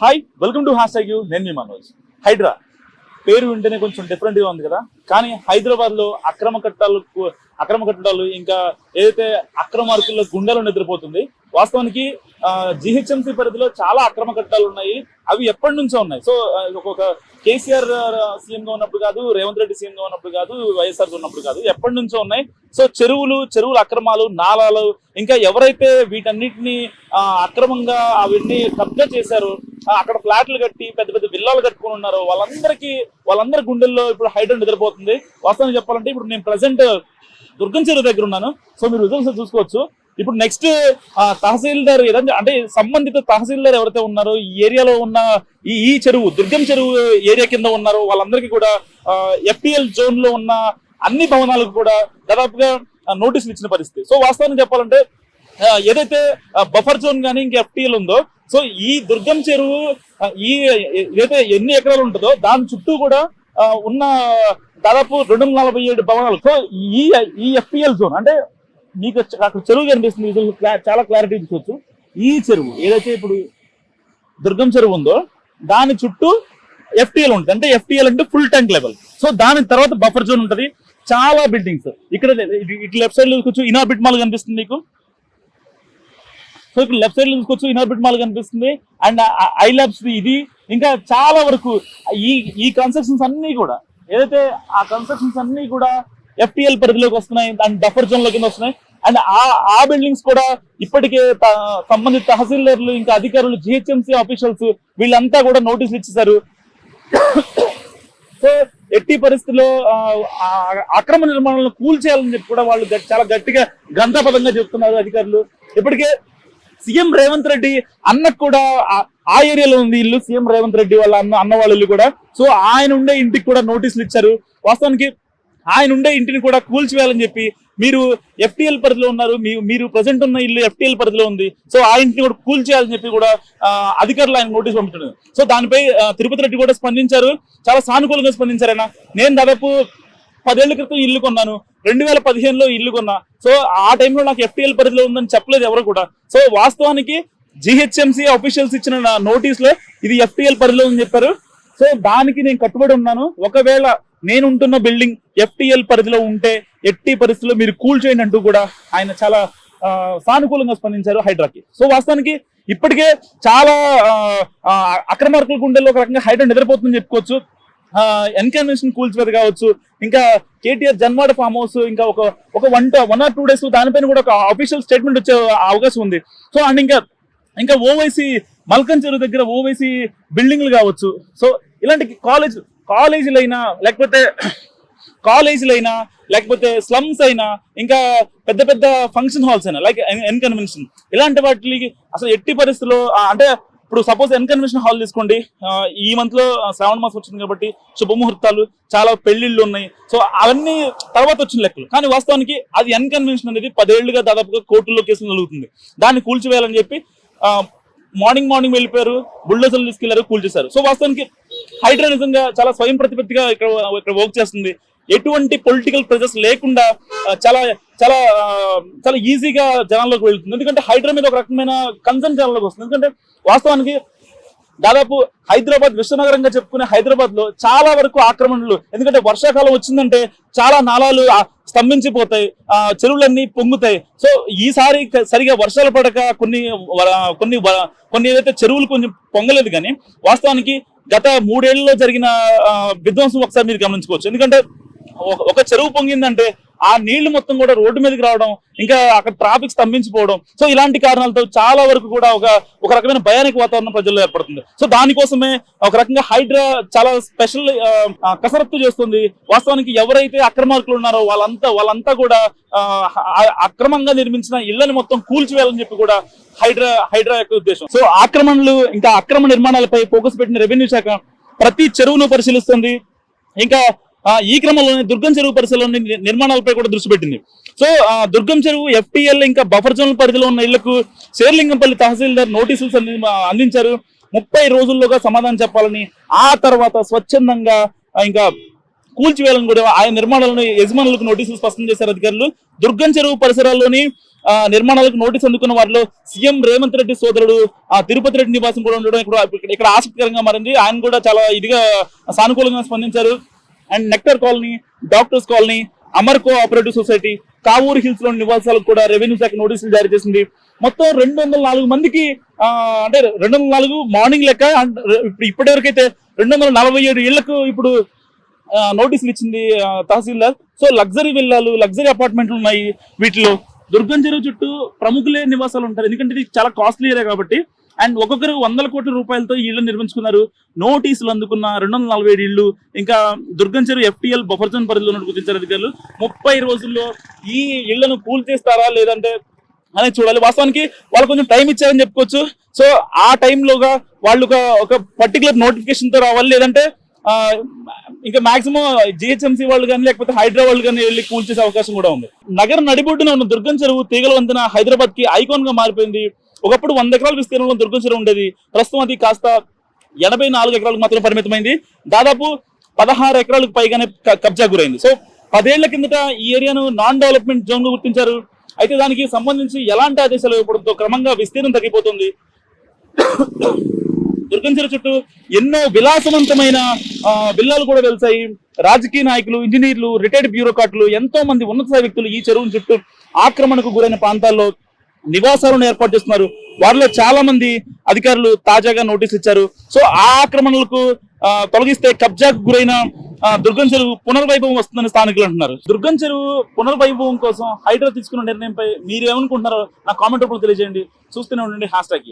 Hi welcome to hash you నేను మీ మనోజ్. హైడ్రా. పేరు వింటేనే కొంచెం డిఫరెంట్గా ఉంది కదా? కానీ హైదరాబాద్లో అక్రమ కట్టాలు అక్రమ కట్టడాలు ఇంకా ఏదైతే అక్రమార్కుల్లో గుండెలు నిద్రపోతుంది వాస్తవానికి జిహెచ్ఎంసీ పరిధిలో చాలా అక్రమ కట్టాలు ఉన్నాయి. అవి ఎప్పటి నుంచో ఉన్నాయి. సో ఒక్కొక్క ఒక కేసీఆర్ సీఎం గా ఉన్నప్పుడు కాదు రేవంత్ రెడ్డి సీఎం గా ఉన్నప్పుడు కాదు వైఎస్ఆర్ ఉన్నప్పుడు కాదు ఎప్పటి నుంచో ఉన్నాయి. సో చెరువులు చెరువుల అక్రమాలు నాలాలు ఇంకా ఎవరైతే వీటన్నిటిని అక్రమంగా అవన్నీ కబ్జా చేశారో అక్కడ ఫ్లాట్లు కట్టి పెద్ద పెద్ద విల్లాలు కట్టుకుని ఉన్నారు. వాళ్ళందరికీ వాళ్ళందరి గుండెల్లో ఇప్పుడు హైడ్రా నిద్రపోతుంది. వాస్తవం చెప్పాలంటే ఇప్పుడు నేను ప్రజెంట్ దుర్గం చెరువు దగ్గర ఉన్నాను. సో మీరు రిజల్ట్స్ చూసుకోవచ్చు. ఇప్పుడు నెక్స్ట్ తహసీల్దార్ ఏదంటే అంటే సంబంధిత తహసీల్దార్ ఎవరైతే ఉన్నారో ఈ ఏరియాలో ఉన్న ఈ ఈ చెరువు దుర్గం చెరువు ఏరియా కింద ఉన్నారో వాళ్ళందరికీ కూడా ఎఫ్పిఎల్ జోన్లో ఉన్న అన్ని భవనాలకు కూడా దాదాపుగా నోటీసులు ఇచ్చిన పరిస్థితి. సో వాస్తవానికి చెప్పాలంటే ఏదైతే బఫర్ జోన్ కానీ ఇంకా ఎఫ్టీఎల్ ఉందో సో ఈ దుర్గం చెరువు ఈ ఏదైతే ఎన్ని ఎకరాలు ఉంటుందో దాని చుట్టూ కూడా ఉన్న దాదాపు రెండు వందల నలభై ఏడు భవనాలు. సో ఈ ఈ ఎఫ్పిఎల్ జోన్ అంటే మీకు అక్కడ చెరువు కనిపిస్తుంది చాలా క్లారిటీ చూసుకోవచ్చు ఈ చెరువు ఏదైతే ఇప్పుడు దుర్గం చెరువు ఉందో దాని చుట్టూ ఎఫ్టిఎల్ ఉంటుంది. అంటే ఎఫ్టిఎల్ అంటే ఫుల్ ట్యాంక్ లెవెల్ సో దాని తర్వాత బఫర్ జోన్ ఉంటుంది. చాలా బిల్డింగ్స్ ఇక్కడ ఇటు- లెఫ్ట్ సైడ్లో చూసుకోవచ్చు ఇనార్బిట్ మాల్ కనిపిస్తుంది మీకు. సో ఇక్కడ లెఫ్ట్ సైడ్లో చూసుకోవచ్చు ఇన్నర్బిట్ మాల్ కనిపిస్తుంది. అండ్ ఐ ల్యాబ్స్ ఇది. ఇంకా చాలా వరకు ఈ ఈ కన్స్ట్రక్షన్స్ అన్ని కూడా ఏదైతే ఆ కన్స్ట్రక్షన్స్ అన్ని కూడా ఎఫ్టిఎల్ పరిధిలోకి వస్తున్నాయి అండ్ డఫర్ జోన్లో కింద వస్తున్నాయి. అండ్ ఆ ఆ బిల్డింగ్స్ కూడా ఇప్పటికే సంబంధిత తహసీల్దార్లు ఇంకా అధికారులు జిహెచ్ఎంసీ ఆఫీషియల్స్ వీళ్ళంతా కూడా నోటీసులు ఇచ్చేసారు సో ఎట్టి పరిస్థితిలో అక్రమ నిర్మాణాలను కూల్చేయాలని చెప్పి కూడా వాళ్ళు చాలా గట్టిగా గంధపదంగా చెప్తున్నారు అధికారులు. ఇప్పటికే సీఎం రేవంత్ రెడ్డి అన్నకు కూడా ఆ- ఏరియాలో ఉంది ఇల్లు సీఎం రేవంత్ రెడ్డి వాళ్ళ అన్న అన్న వాళ్ళ ఇల్లు కూడా. సో ఆయన ఉండే ఇంటికి కూడా నోటీసులు ఇచ్చారు. వాస్తవానికి ఆయన ఉండే ఇంటిని కూడా కూల్చివేయాలని చెప్పి మీరు ఎఫ్టీఎల్ పరిధిలో ఉన్నారు. మీరు ప్రజెంట్ ఉన్న ఇల్లు ఎఫ్టిఎల్ పరిధిలో ఉంది. సో ఆ ఇంటిని కూడా కూల్చేయాలని చెప్పి కూడా అధికారులు ఆయన నోటీస్ పంపుతున్నారు సో దానిపై తిరుపతి రెడ్డి కూడా స్పందించారు. చాలా సానుకూలంగా స్పందించారు ఆయన. నేను దాదాపు పదేళ్ళ క్రితం ఇల్లు కొన్నాను. రెండు వేల పదిహేనులో ఇల్లు కొన్నా. సో ఆ టైంలో నాకు ఎఫ్టిఎల్ పరిధిలో ఉందని చెప్పలేదు ఎవరు కూడా. సో వాస్తవానికి జిహెచ్ఎంసీ అఫీషియల్స్ ఇచ్చిన నా నోటీస్లో ఇది ఎఫ్టిఎల్ పరిధిలో ఉందని చెప్పారు. సో దానికి నేను కట్టుబడి ఉన్నాను. ఒకవేళ నేను ఉంటున్న బిల్డింగ్ ఎఫ్టిఎల్ పరిధిలో ఉంటే ఎట్టి పరిస్థితుల్లో మీరు కూల్ చేయండి అంటూ కూడా ఆయన చాలా సానుకూలంగా స్పందించారు హైడ్రాకి. సో వాస్తవానికి ఇప్పటికే చాలా అక్రమార్కుల గుండెల్లో ఒక రకంగా హైడ్రా నిద్రపోతుందని చెప్పుకోవచ్చు. ఎన్కన్వెన్షన్ కూల్చివేత కావచ్చు ఇంకా కేటీఆర్ జన్వాడ ఫామ్ హౌస్ ఇంకా ఒక ఒక one one or two days దానిపైన కూడా ఒక అఫీషియల్ స్టేట్మెంట్ వచ్చే అవకాశం ఉంది. సో అండ్ ఇంకా ఇంకా ఓవైసీ మల్కన్ చెరువు దగ్గర ఓవైసీ బిల్డింగ్లు కావచ్చు. సో ఇలాంటి కాలేజ్ కాలేజీలు అయినా లేకపోతే కాలేజీలు అయినా లేకపోతే స్లమ్స్ అయినా ఇంకా పెద్ద పెద్ద ఫంక్షన్ హాల్స్ అయినా లైక్ ఎన్కన్వెన్షన్ ఇలాంటి వాటికి అసలు ఎట్టి పరిస్థితుల్లో అంటే ఇప్పుడు సపోజ్ ఎన్ కన్వెన్షన్ హాల్ తీసుకోండి. ఈ మంత్లో శ్రావణ మాసం వచ్చింది కాబట్టి శుభముహూర్తాలు చాలా పెళ్ళిళ్ళు ఉన్నాయి. సో అవన్నీ తర్వాత వచ్చిన లెక్కలు. కానీ వాస్తవానికి అది ఎన్ కన్వెన్షన్ అనేది పదేళ్ళుగా దాదాపుగా కోర్టుల్లో కేసులు జరుగుతుంది దాన్ని కూల్చివేయాలని చెప్పి మార్నింగ్ మార్నింగ్ వెళ్ళిపోయారు. బుల్డోజర్లు తీసుకెళ్ళారు కూల్చేశారు. సో వాస్తవానికి హైడ్రా నిజంగా చాలా స్వయం ప్రతిపత్తిగా ఇక్కడ ఇక్కడ వర్క్ చేస్తుంది. ఎటువంటి పొలిటికల్ ప్రెజర్స్ లేకుండా చాలా చాలా చాలా ఈజీగా జనాల్లోకి వెళ్తుంది. ఎందుకంటే హైడ్రా మీద ఒక రకమైన కన్సర్న్ జనాల్లోకి వస్తుంది. ఎందుకంటే వాస్తవానికి దాదాపు హైదరాబాద్ విశ్వనగరంగా చెప్పుకునే హైదరాబాద్లో చాలా వరకు ఆక్రమణలు ఎందుకంటే వర్షాకాలం వచ్చిందంటే చాలా నాలాలు స్తంభించిపోతాయి ఆ చెరువులన్నీ పొంగుతాయి. సో ఈసారి సరిగా వర్షాలు పడక కొన్ని వ- కొన్ని కొన్ని ఏదైతే చెరువులు కొంచెం పొంగలేదు కానీ వాస్తవానికి గత మూడేళ్ళలో జరిగిన విధ్వంసం ఒకసారి మీరు గమనించుకోవచ్చు. ఎందుకంటే ఒక- చెరువు పొంగిందంటే ఆ నీళ్ళు మొత్తం కూడా రోడ్డు మీదకి రావడం ఇంకా అక్కడ ట్రాఫిక్ స్తంభించిపోవడం. సో ఇలాంటి కారణాలతో చాలా వరకు కూడా ఒక ఒక రకమైన భయానిక వాతావరణం ప్రజల్లో ఏర్పడుతుంది. సో దానికోసమే ఒక రకంగా హైడ్రా చాలా స్పెషల్ కసరత్తు చేస్తుంది. వాస్తవానికి ఎవరైతే అక్రమార్కులు ఉన్నారో వాళ్ళంతా వాళ్ళంతా కూడా అక్రమంగా నిర్మించిన ఇళ్ళను మొత్తం కూల్చివేయాలని చెప్పి కూడా హైడ్రా హైడ్రా యొక్క ఉద్దేశం. సో ఆక్రమణలు ఇంకా అక్రమ నిర్మాణాలపై ఫోకస్ పెట్టిన రెవెన్యూ శాఖ ప్రతి చెరువును పరిశీలిస్తుంది. ఇంకా ఈ క్రమంలోనే దుర్గం చెరువు పరిసరంలో నిర్మాణాలపై కూడా దృష్టి పెట్టింది. సో ఆ, దుర్గం చెరువు ఎఫ్టీఎల్ ఇంకా బఫర్ జోన్ పరిధిలో ఉన్న ఇళ్ళకు శేర్లింగంపల్లి తహసీల్దార్ నోటీసులు అందించారు. ముప్పై రోజుల్లోగా సమాధానం చెప్పాలని ఆ తర్వాత స్వచ్ఛందంగా ఇంకా కూల్చివేయాలని కూడా ఆయన నిర్మాణాలను యజమానులకు నోటీసులు స్పష్టం చేశారు అధికారులు. దుర్గం చెరువు పరిసరాల్లోని ఆ, నిర్మాణాలకు నోటీస్ అందుకున్న వారిలో సీఎం రేవంత్ రెడ్డి సోదరుడు ఆ తిరుపతి రెడ్డి నివాసం కూడా ఉండడం ఇక్కడ ఇక్కడ- ఇక్కడ ఆసక్తికరంగా మారింది. ఆయన కూడా చాలా ఇదిగా సానుకూలంగా స్పందించారు. And nectar colony doctors colony Amar cooperative society Kavuri హిల్స్లోని నివాసాలకు కూడా రెవెన్యూ శాఖ నోటీసులు జారీ చేసింది. మొత్తం రెండు వందల నాలుగు మందికి అంటే రెండు వందల నాలుగు మార్నింగ్ లెక్క ఇప్పుడు ఇప్పటివరకైతే రెండు వందల నలభై ఏడు ఇళ్ళకు ఇప్పుడు నోటీసులు ఇచ్చింది తహసీల్దార్. సో లగ్జరీ విల్లాలు లగ్జరీ అపార్ట్మెంట్లు ఉన్నాయి వీటిలో. దుర్గం చెరువు చుట్టూ ప్రముఖులే నివాసాలు ఉంటారు. ఎందుకంటే ఇది చాలా కాస్ట్లీ ఏరియా కాబట్టి అండ్ ఒక్కొక్కరు వందల కోట్ల రూపాయలతో ఈ ఇళ్ళు నిర్మించుకున్నారు. నోటీసులు అందుకున్న రెండు వందల నలభై ఏడు ఇళ్ళు ఇంకా దుర్గం చెరువు ఎఫ్టీఎల్ బఫర్ జోన్ పరిధిలో ఉన్నట్టు గుర్తించారు అధికారులు. ముప్పై రోజుల్లో ఈ ఇళ్ళను కూల్ చేస్తారా లేదంటే అనేది చూడాలి. వాస్తవానికి వాళ్ళు కొంచెం టైం ఇచ్చారని చెప్పుకోవచ్చు. సో ఆ టైంలోగా వాళ్ళు ఒక పర్టికులర్ నోటిఫికేషన్తో రావాలి. లేదంటే ఇంకా మాక్సిమం జిహెచ్ఎంసీ వాళ్ళు కానీ లేకపోతే హైడ్రా వాళ్ళు కానీ వెళ్ళి కూల్చేసే అవకాశం కూడా ఉంది. నగర నడిబొడ్డున ఉన్న దుర్గం చెరువు తీగల వంతెన హైదరాబాద్కి ఐకాన్గా మారిపోయింది. ఒకప్పుడు వంద ఎకరాల విస్తీర్ణంలో దుర్గం చెరువు ఉండేది. ప్రస్తుతం అది కాస్త ఎనభై నాలుగు ఎకరాలకు మాత్రం పరిమితమైంది. దాదాపు పదహారు ఎకరాలకు పైగానే కబ్జా గురైంది. సో పదేళ్ళ కిందట ఈ ఏరియాను నాన్ డెవలప్మెంట్ జోన్గా గుర్తించారు. అయితే దానికి సంబంధించి ఎలాంటి ఆదేశాలు ఇవ్వడంతో క్రమంగా విస్తీర్ణం తగ్గిపోతుంది. దుర్గం చెరువు చుట్టూ ఎన్నో విలాసవంతమైన బిల్లాలు విల్లాలు కూడా వెలిసాయి. రాజకీయ నాయకులు ఇంజనీర్లు రిటైర్డ్ బ్యూరోక్రాట్లు ఎంతో మంది ఉన్నత స్థాయి వ్యక్తులు ఈ చెరువు చుట్టూ ఆక్రమణకు గురైన ప్రాంతాల్లో నివాసాలను ఏర్పాటు చేస్తున్నారు. వారిలో చాలా మంది అధికారులు తాజాగా నోటీసులు ఇచ్చారు. సో ఆ ఆక్రమణలకు తొలగిస్తే కబ్జాకు గురైన దుర్గం చెరువు పునర్వైభవం వస్తుందని స్థానికులు అంటున్నారు. దుర్గం చెరువు పునర్వైభవం కోసం హైడ్రా తీసుకున్న నిర్ణయంపై మీరు ఏమనుకుంటున్నారో నా కామెంట్ రూపంలో తెలియజేయండి. చూస్తూనే ఉండండి. Hash tag